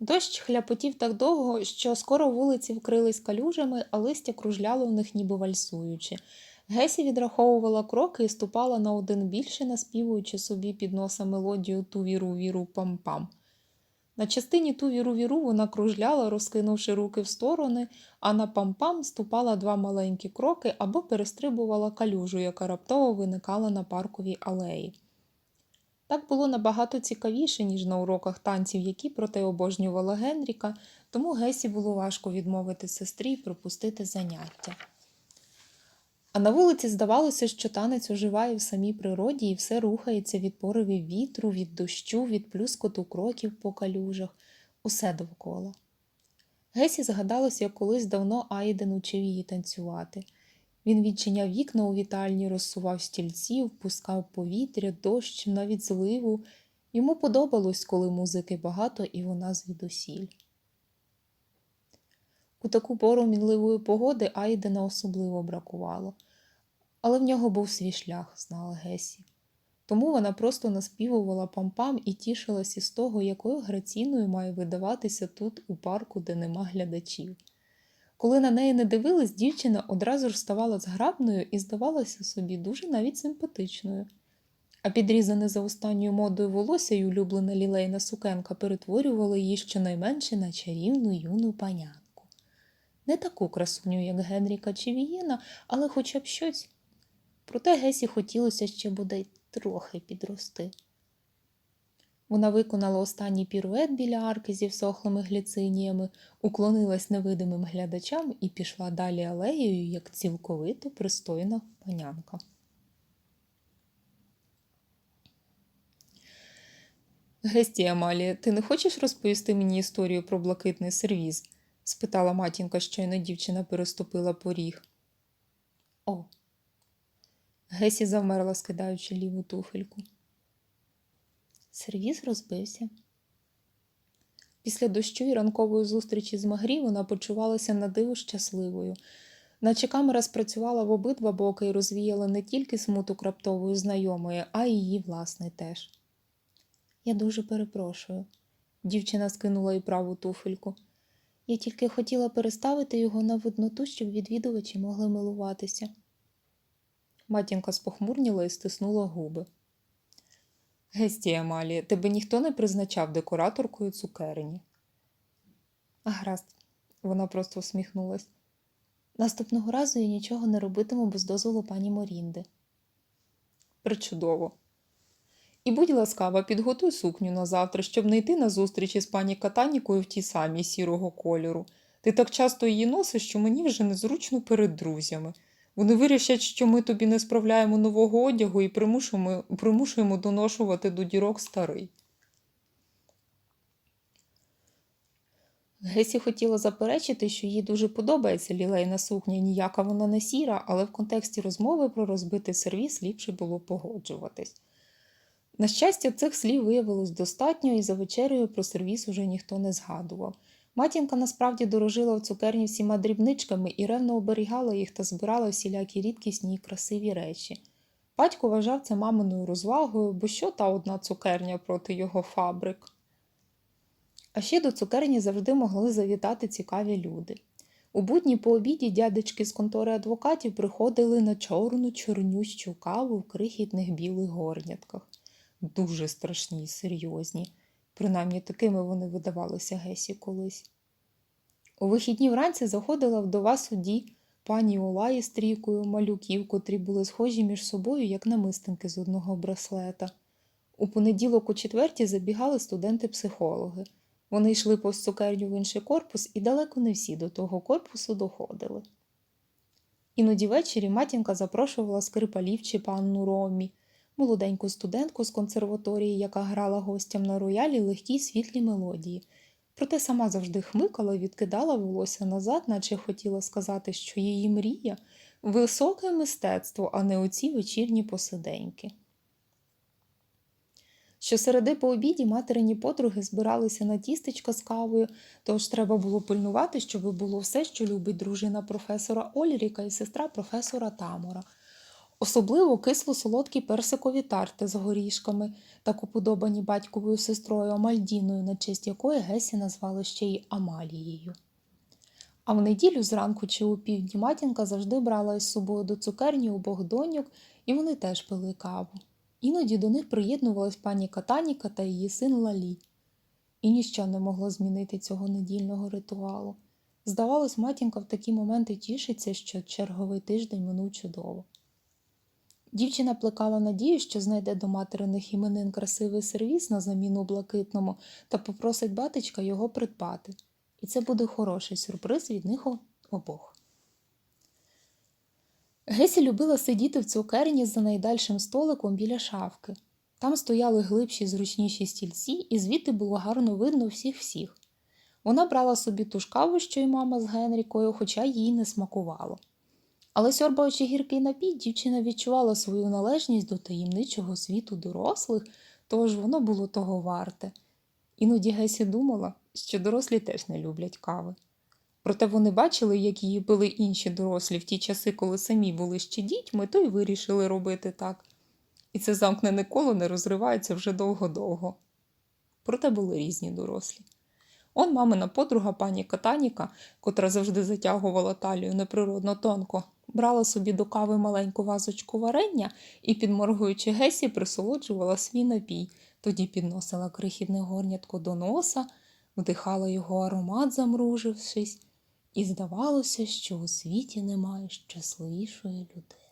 Дощ хляпотів так довго, що скоро вулиці вкрились калюжами, а листя кружляло в них ніби вальсуючи. Гесі відраховувала кроки і ступала на один більше, наспівуючи собі під носа мелодію ту віру віру пам-пам. На частині ту віру віру вона кружляла, розкинувши руки в сторони, а на пам-пам ступала два маленькі кроки або перестрибувала калюжу, яка раптово виникала на парковій алеї. Так було набагато цікавіше, ніж на уроках танців, які проте обожнювала Генріка, тому Гесі було важко відмовити сестрі і пропустити заняття. А на вулиці здавалося, що танець оживає в самій природі і все рухається від поривів вітру, від дощу, від плюскоту кроків по калюжах, усе довкола. Гесі згадалось, як колись давно Айден учив її танцювати. Він відчиняв вікна у вітальні, розсував стільці, впускав повітря, дощ, навіть зливу. Йому подобалось, коли музики багато і вона звідусіль. У таку пору мінливої погоди Айдена особливо бракувало, але в нього був свій шлях, знала Гесі. Тому вона просто наспівувала пам-пам і тішилась із того, якою граційною має видаватися тут, у парку, де нема глядачів. Коли на неї не дивились, дівчина одразу ж ставала зграбною і здавалася собі дуже навіть симпатичною. А підрізане за останньою модою волосся й улюблена лілейна сукенка перетворювала її щонайменше на чарівну юну панянку. Не таку красуню, як Генріка чи Вієна, але хоча б щось. Проте Гесі хотілося ще бодай трохи підрости. Вона виконала останній пірует біля арки зі всохлими гліциніями, уклонилась невидимим глядачам і пішла далі алеєю, як цілковито пристойна панянка. Гесті, Амалія, ти не хочеш розповісти мені історію про блакитний сервіз? спитала матінка, щойно дівчина переступила поріг. О. Гесі завмерла, скидаючи ліву туфельку. Сервіз розбився. Після дощу і ранкової зустрічі з Магрі вона почувалася на диво щасливою, наче камера спрацювала в обидва боки і розвіяла не тільки смуток раптової знайомої, а й її власний теж. Я дуже перепрошую, дівчина скинула і праву туфельку. Я тільки хотіла переставити його на видноту, щоб відвідувачі могли милуватися. Матінка спохмурніла і стиснула губи. Гесті, Амалія, тебе ніхто не призначав декораторкою цукерні. Гаразд, вона просто всміхнулась. Наступного разу я нічого не робитиму без дозволу пані Морінди. Причудово. І будь ласкава, підготуй сукню на завтра, щоб не йти на зустріч із пані Катанікою в тій самій сірого кольору. Ти так часто її носиш, що мені вже незручно перед друзями. Вони вирішать, що ми тобі не справляємо нового одягу і примушуємо, примушуємо доношувати до дірок старий. Гесі хотіла заперечити, що їй дуже подобається лілейна сукня, ніяка вона не сіра, але в контексті розмови про розбитий сервіс ліпше було погоджуватись. На щастя, цих слів виявилось достатньо, і за вечерею про сервіс уже ніхто не згадував. Матінка насправді дорожила в цукерні всіма дрібничками і ревно оберігала їх та збирала всілякі рідкісні і красиві речі. Батько вважав це маминою розвагою, бо що та одна цукерня проти його фабрик. А ще до цукерні завжди могли завітати цікаві люди. У будні по обіді дядечки з контори адвокатів приходили на чорну чорнющу каву в крихітних білих горнятках. Дуже страшні й серйозні. Принаймні такими вони видавалися Гесі колись. У вихідні вранці заходила вдова судді пані Ола із трійкою малюків, котрі були схожі між собою, як намистинки з одного браслета. У понеділок у четвертій забігали студенти-психологи. Вони йшли повз цукерню в інший корпус, і далеко не всі до того корпусу доходили. Іноді ввечері матінка запрошувала скрипалів чи панну Ромі молоденьку студентку з консерваторії, яка грала гостям на роялі легкі світлі мелодії. Проте сама завжди хмикала і відкидала волосся назад, наче хотіла сказати, що її мрія високе мистецтво, а не оці вечірні посиденьки. Щосереди по обіді материні подруги збиралися на тістечка з кавою, тож треба було пильнувати, щоб було все, що любить дружина професора Ольріка і сестра професора Тамора. Особливо кисло-солодкі персикові тарти з горішками, так уподобані батьковою сестрою Амальдіною, на честь якої Гесі назвали ще й Амалією. А в неділю зранку чи у півдні матінка завжди брала із собою до цукерні обох доньок, і вони теж пили каву. Іноді до них приєднувалась пані Катаніка та її син Лалі. І ніщо не могло змінити цього недільного ритуалу. Здавалось, матінка в такі моменти тішиться, що черговий тиждень минув чудово. Дівчина плекала надію, що знайде до материних іменин красивий сервіс на заміну блакитному та попросить батечка його придбати. І це буде хороший сюрприз від них обох. Гесі любила сидіти в цукерні за найдальшим столиком біля шафки. Там стояли глибші, зручніші стільці, і звідти було гарно видно всіх-всіх. Вона брала собі ту ж каву, що й мама з Генрікою, хоча їй не смакувало. Але сьорбаючи гіркий напій, дівчина відчувала свою належність до таємничого світу дорослих, тож воно було того варте. Іноді Гесі думала, що дорослі теж не люблять кави. Проте вони бачили, як її пили інші дорослі в ті часи, коли самі були ще дітьми, то й вирішили робити так. І це замкнене коло не розривається вже довго-довго. Проте були різні дорослі. Он мамина подруга пані Катаніка, котра завжди затягувала талію неприродно тонко, брала собі до кави маленьку вазочку варення і, підморгуючи Гесі, присолоджувала свій напій, тоді підносила крихітне горнятко до носа, вдихала його аромат, замружившись, і здавалося, що у світі немає щасливішої людини.